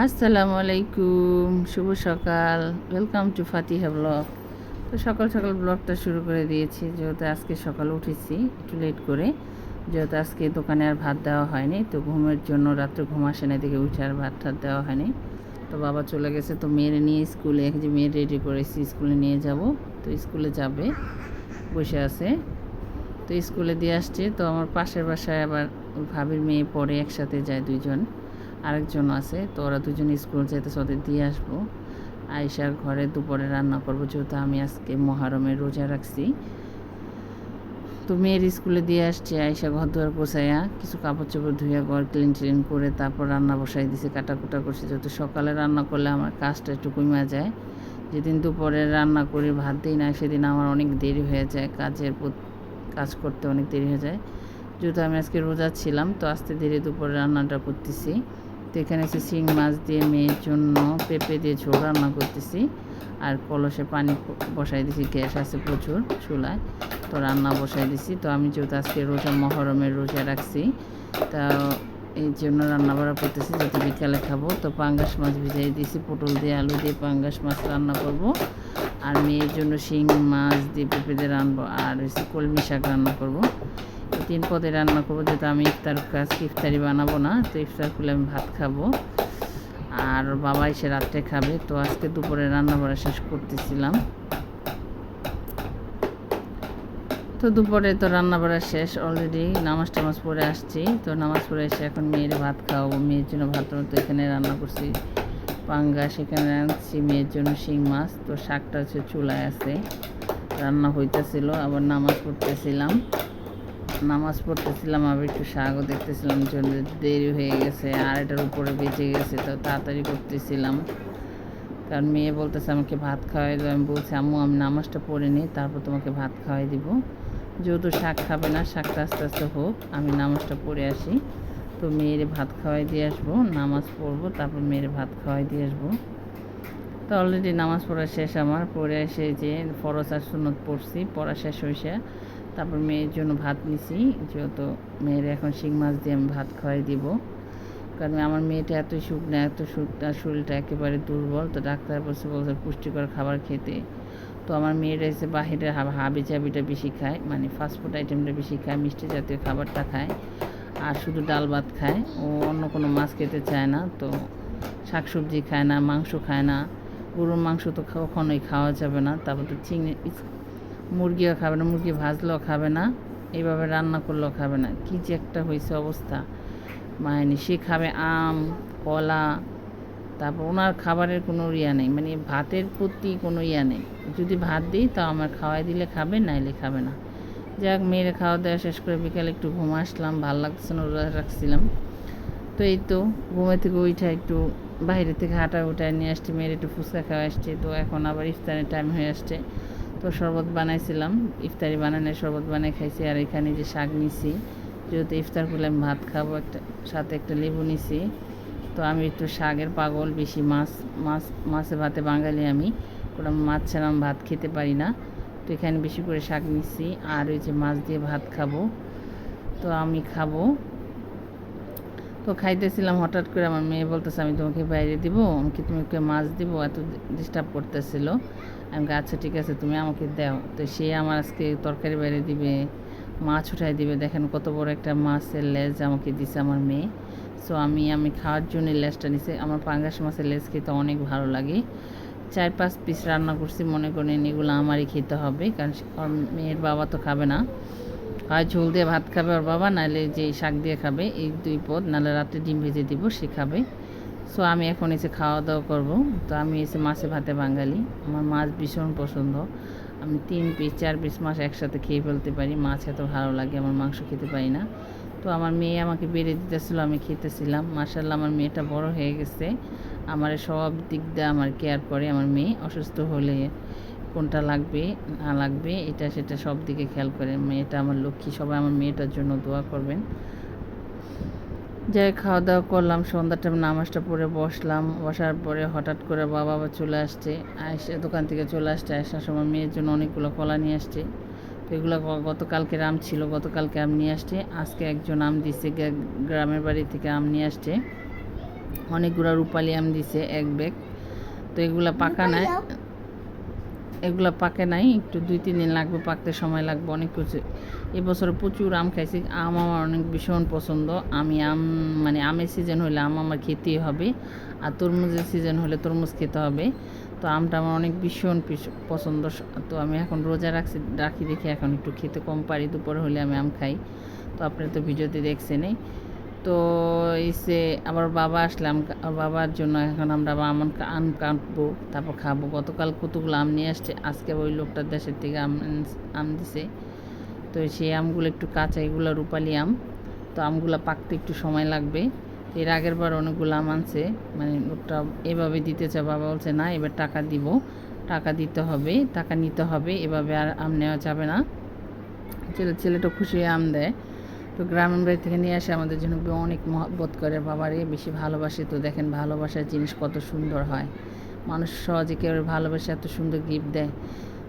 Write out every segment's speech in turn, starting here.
আসসালামু আলাইকুম শুভ সকাল। ওয়েলকাম টু ফাতিহা ব্লগ তো সকাল সকাল ব্লগটা শুরু করে দিয়েছি, যেহেতু আজকে সকাল উঠেছি, একটু লেট করে। যেহেতু আজকে দোকানে আর ভাত দেওয়া হয়নি, তো ঘুমের জন্য রাত্রে ঘুম আসে না দিকে উঠে আর ভাত ঠাত দেওয়া হয়নি। তো বাবা চলে গেছে, তো মেয়ের নিয়ে স্কুলে যে মেয়ে রেডি করেছি, স্কুলে নিয়ে যাব। তো স্কুলে যাবে, বসে আছে। তো স্কুলে দিয়ে আসছে, তো আমার পাশের বাসায় আবার ভাবির মেয়ে পড়ে, একসাথে যায় দুইজন। আরেকজন আছে, তো ওরা দুজন স্কুল যেতে ওদের দিয়ে আসব। আয়সার ঘরে দুপুরে রান্না করব, যেহেতু আমি আজকে মহারমে রোজা রাখছি। তো মেয়ের স্কুলে দিয়ে আসছে আয়সা ঘর দুয়ার পোষাইয়া কিছু কাপড় চোপড় ধুইয়া ঘর ক্লিন ট্লিন করে তারপর রান্না বসাই দিছে, কাটাকুটা করছে। যেহেতু সকালে রান্না করলে আমার কাজটা একটু কমে যায়। যেদিন দুপুরে রান্না করি, ভাত দিই না, সেদিন আমার অনেক দেরি হয়ে যায়, কাজের কাজ করতে অনেক দেরি হয়ে যায়। যেহেতু আমি আজকে রোজা ছিলাম, তো আস্তে ধীরে দুপুরে রান্নাটা করতেছি। তো এখানে এসে শিং মাছ দিয়ে মেয়ের জন্য পেঁপে দিয়ে ঝোল রান্না করতেছি। আর কলসে পানি বসাই দিছি, গ্যাস আছে প্রচুর চুলায়, তো রান্না বসাই দিছি। তো আমি যেহেতু আজকে রোজা, মহরমের রোজা রাখছি, তা এই জন্য রান্না বাড়া করতেছি, যাতে বিকালে খাব। তো পাঙ্গাস মাছ ভিজাই দিয়েছি পটল দিয়ে আলু দিয়ে পাঙ্গাস মাছ রান্না করব। আর মেয়ের জন্য শিং মাছ দিয়ে পেঁপে দিয়ে রানবো, আর হচ্ছে কলমি শাক রান্না করব। তিন পদে রান্না করব, যেহেতু আমি ইফতার কাজ ইফতারি বানাবো না, তো ইফতার করলে আমি ভাত খাব। আর বাবা এসে রাত্রে খাবে, তো আজকে দুপুরে রান্না বাড়া শেষ করতেছিলাম। তো দুপুরে তো রান্না বাড়া শেষ অলরেডি নামাজ টামাজ পড়ে আসছি। তো নামাজ পড়ে এসে এখন মেয়ের ভাত খাওয়াবো, মেয়ের জন্য ভাত তো এখানে রান্না করছি। পাঙ্গা সেখানে আনছি, মেয়ের জন্য শিং মাছ, তো শাকটা হচ্ছে চুলায় আছে। রান্না হইতেছিল, আবার নামাজ পড়তেছিলাম। নামাজ পড়তেছিলাম, আবার একটু শাকও দেখতেছিলাম দেরি হয়ে গেছে আর এটার উপরে বেঁচে গেছে, তো তাড়াতাড়ি করতেছিলাম। কারণ মেয়ে বলতেছে আমাকে ভাত খাওয়াই দেবো আমি বলছি, আম্মু, আমি নামাজটা পড়ে নিই, তারপর তোমাকে ভাত খাওয়াই দিব। যেহেতু শাক খাবে না, শাকটা আস্তে আস্তে হোক, আমি নামাজটা পড়ে আসি। তো মেয়েরে ভাত খাওয়াই দিয়ে আসব, নামাজ পড়ব, তারপর মেয়েরে ভাত খাওয়াই দিয়ে আসব। তো অলরেডি নামাজ পড়া শেষ আমার, পড়ে এসে যে ফরজ আর সুনত পড়ছি, পড়া শেষ হয়েছে তারপর মেয়ের জন্য ভাত নিছি, যেহেতু মেয়ের এখন শিং মাছ দিয়ে আমি ভাত খাওয়াই দিব। কারণ আমার মেয়েটা এত শুকনো এত শুকনো, শরীরটা একেবারে দুর্বল, তো ডাক্তার বলছে বলছে পুষ্টিকর খাবার খেতে। তো আমার মেয়েরা এসে বাহিরের হাবি চাবিটা বেশি খায় মানে ফাস্টফুড আইটেমটা বেশি খায়, মিষ্টি জাতীয় খাবারটা খায়, আর শুধু ডাল ভাত খায়। ও অন্য কোনো মাছ খেতে চায় না, তো শাকসবজি খায় না, মাংস খায় না। গরুর মাংস তো কখনোই খাওয়া যাবে না। তারপর তো চিংড়ি মুরগিও খাবে না, মুরগি ভাজলেও খাবে না, এইভাবে রান্না করলেও খাবে না। কী যে একটা হয়েছে অবস্থা। মায়নি সে খাবে আম, কলা, তারপর ওনার খাবারের কোনো ইয়া নেই মানে ভাতের প্রতি কোনো ইয়া নেই। যদি ভাত দিই, তাও আমার খাওয়াই দিলে খাবে, নাইলে খাবে না। যাক, মেয়েরা খাওয়া দাওয়া শেষ করে বিকালে একটু ঘুম আসলাম, ভালো লাগছে না, রোজা রাখছিলাম। তো এই তো, ঘুমে থেকে ওইটা একটু বাইরে থেকে হাঁটা উঠায় নিয়ে আসছে, মেয়ের একটু ফুচকা খাওয়া আসছে, তো এখন আবার ইফতারের টাইম হয়ে আসছে। তো শরবত বানাইছিলাম। ইফতারি বানানোর শরবত বানাই খাইছি, আর এখানে যে শাক নিছি, যেহেতু ইফতার করলে আমি ভাত খাব, একটা সাথে একটা লেবু নিছি। তো আমি একটু শাকের পাগল, বেশি মাছ মাছ, মাছে ভাতে বাঙালি আমি। কোনো মাছ ছাড়া আমি ভাত খেতে পারি না। তো এখানে বেশি করে শাক নিচ্ছি আর ওই যে মাছ দিয়ে ভাত খাব। তো আমি খাব। তো খাইতেছিলাম, হঠাৎ করে আমার মেয়ে বলতেছে, আমি তোমাকে বাইরে দিব, আমাকে তুমি মাছ দিব, এত ডিস্টার্ব করতেছিল। আমি আচ্ছা ঠিক আছে, তুমি আমাকে দাও। তো সে আমার আজকে তরকারি বাইরে দিবে, মাছ উঠাই দিবে। দেখেন কত বড় একটা মাছের লেজ আমাকে দিছে আমার মেয়ে। সো আমি আমি খাওয়ার জন্য লেজটা নিছে। আমার পাঙ্গাস মাছের লেজ খেতে অনেক ভালো লাগে। চার পাঁচ পিস রান্না করছি, মনে করেন এগুলো আমারই খেতে হবে, কারণ মেয়ের বাবা তো খাবে না। হয় ঝোল দিয়ে ভাত খাবে ওর বাবা, নাহলে যে শাক দিয়ে খাবে, এই দুই পদ, নাহলে রাত্রে ডিম ভেজে দিব, সে খাবে। সো আমি এখন এসে খাওয়া দাওয়া করব। তো আমি এসে মাছে ভাতে বাঙালি। আমার মাছ ভীষণ পছন্দ। আমি তিন পিস, চার পিস মাছ একসাথে খেয়ে ফেলতে পারি। মাছ এত ভালো লাগে, আমার মাংস খেতে পারি না। তো আমার মেয়ে আমাকে বেড়ে দিতেছিল, আমি খেতেছিলাম। মার্শাল্লাহ আমার মেয়েটা বড় হয়ে গেছে। আমার সব দিক দিয়ে আমার কেয়ার করে। আমার মেয়ে অসুস্থ হলে কোনটা লাগবে না লাগবে এটা সেটা সব দিকে খেয়াল করে। মেয়েটা আমার লক্ষ্মী সবাই আমার মেয়েটার জন্য দোয়া করবেন। যাই খাওয়া দাওয়া করলাম সন্ধ্যার টাইম নামাজটা পরে বসলাম। বসার পরে হঠাৎ করে বাবা আবার চলে আসছে। আয়সা দোকান থেকে চলে আসছে। আসার সময় মেয়ের জন্য অনেকগুলো কলা নিয়ে আসছে। তো এগুলো গতকালকে আম ছিল গতকালকে আম নিয়ে আসছে। আজকে একজন আম দিচ্ছে গ্রামের বাড়ি থেকে আম নিয়ে আসছে। অনেকগুলো রূপালি আম দিছে এক ব্যাগ তো এগুলা পাকা নাই। এগুলা পাকে নাই, একটু দুই, তিন দিন লাগবে পাকতে, সময় লাগবে অনেক কিছু। এবছর প্রচুর আম খাইছি, আম আমার অনেক ভীষণ পছন্দ। আমি আম মানে আমের সিজন হলে আম আমার খেতেই হবে, আর তরমুজের সিজন হলে তরমুজ খেতে হবে। তো আমটা আমার অনেক ভীষণ পছন্দ। তো আমি এখন রোজা রাখছি, রাখি দেখি এখন একটু খেতে কম পারি, দুপুর হলে আমি আম খাই। তো আপনারা তো ভিডিওতে দেখছেনই। তো এসে আবার বাবা আসলাম বাবার জন্য এখন আমরা আবার আম আম কাটবো, তারপর খাব। গতকাল কতগুলো আম নিয়ে আসছে, আজকে ওই লোকটার দেশের থেকে আম আম দিছে। তো সেই আমগুলো একটু কাঁচা, এগুলো রূপালি আম। তো আমগুলো পাকতে একটু সময় লাগবে। এর আগের বার অনেকগুলো আম আনছে মানে লোকটা এভাবে দিতে চায়, বাবা বলছে, না, এবার টাকা দিব। টাকা দিতে হবে, টাকা নিতে হবে, এভাবে আর আম নেওয়া যাবে না। ছেলে ছেলেটা খুশি হয়ে আম দেয়। তো গ্রামের বাড়ি থেকে নিয়ে আসে, আমাদের জন্য অনেক মহব্বত করে। বাবারে বেশি ভালোবাসে তো, দেখেন ভালোবাসার জিনিস কত সুন্দর হয়। মানুষ সহজে কেউ ভালোবাসে এত সুন্দর গিফট দেয়?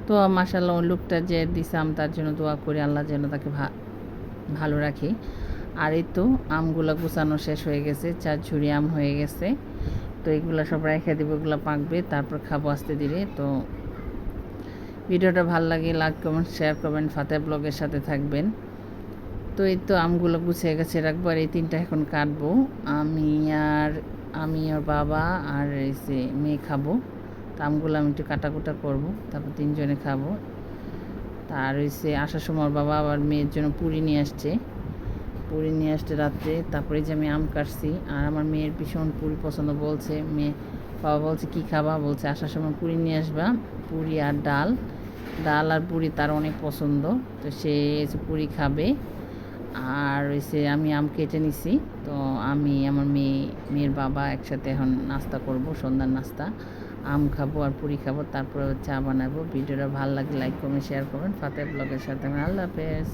তো মাসাল্লাহ লোকটা যে দিসাম তার জন্য দোয়া করি, আল্লাহ যেন তাকে ভা- ভালো রাখি। আর এই তো, আমগুলো গুছানো শেষ হয়ে গেছে, চার ঝুড়ি আম হয়ে গেছে। তো এগুলো সব রেখে দেবো, এগুলো পাকবে, তারপর খাব আস্তে ধীরে। তো ভিডিওটা ভালো লাগে লাইক কমেন্ট শেয়ার করবেন ফাতে ব্লগের সাথে থাকবেন। তো এই তো আমগুলো গুছিয়ে গেছে আর এই তিনটা এখন কাটবো। আমি আর আমি আর বাবা আর এই যে মেয়ে খাব। তো আমগুলো আমি একটু কাটাকুটা করব, তারপর তিনজনে খাব। তার হয়েছে আসার সময় বাবা আবার মেয়ের জন্য পুরি নিয়ে আসছে। পুরি নিয়ে আসছে রাত্রে, তারপরে যে আমি আম কাটছি। আর আমার মেয়ের ভীষণ পুরি পছন্দ বলছে। মেয়ে, বাবা বলছে, কি খাবা? বলছে, আসার সময় পুরি নিয়ে আসবা, পুরি আর ডাল। ডাল আর পুরি তার অনেক পছন্দ। তো সে পুরি খাবে। আর হয়েছে আমি আম কেটে নিছি। তো আমি আমার মেয়ে, মেয়ের বাবা একসাথে এখন নাস্তা করব, সন্ধ্যার নাস্তা। আম খাব আর পুরি খাব, তারপরে চা বানাবো। ভিডিওটা ভালো লাগে লাইক করবেন শেয়ার করবেন। ফাতে ব্লগের সাথে আল্লাহ হাফেজ।